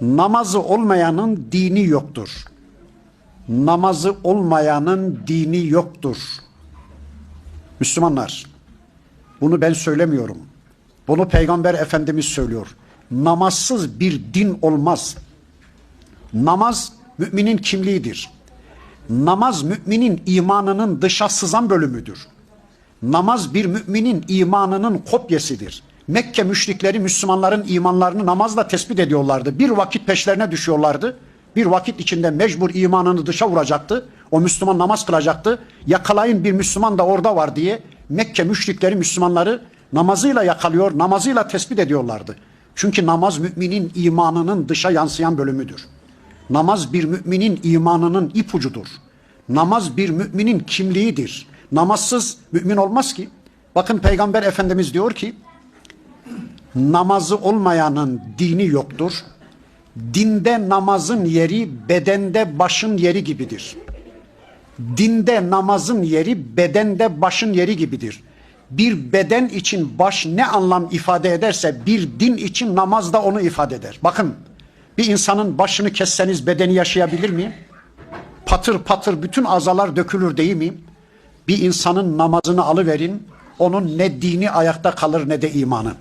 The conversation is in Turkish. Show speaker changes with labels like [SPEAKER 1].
[SPEAKER 1] Namazı olmayanın dini yoktur. Namazı olmayanın dini yoktur. Müslümanlar, bunu ben söylemiyorum. Bunu Peygamber Efendimiz söylüyor. Namazsız bir din olmaz. Namaz müminin kimliğidir. Namaz müminin imanının dışa sızan bölümüdür. Namaz bir müminin imanının kopyasıdır. Mekke müşrikleri Müslümanların imanlarını namazla tespit ediyorlardı. Bir vakit peşlerine düşüyorlardı. Bir vakit içinde mecbur imanını dışa vuracaktı. O Müslüman namaz kılacaktı. Yakalayın bir Müslüman da orada var diye Mekke müşrikleri Müslümanları namazıyla yakalıyor, namazıyla tespit ediyorlardı. Çünkü namaz müminin imanının dışa yansıyan bölümüdür. Namaz bir müminin imanının ipucudur. Namaz bir müminin kimliğidir. Namazsız mümin olmaz ki. Bakın Peygamber Efendimiz diyor ki namazı olmayanın dini yoktur. Dinde namazın yeri bedende başın yeri gibidir. Dinde namazın yeri bedende başın yeri gibidir. Bir beden için baş ne anlam ifade ederse bir din için namaz da onu ifade eder. Bakın bir insanın başını kesseniz bedeni yaşayabilir mi? Patır patır bütün azalar dökülür değil mi? Bir insanın namazını alıverin, onun ne dini ayakta kalır ne de imanı.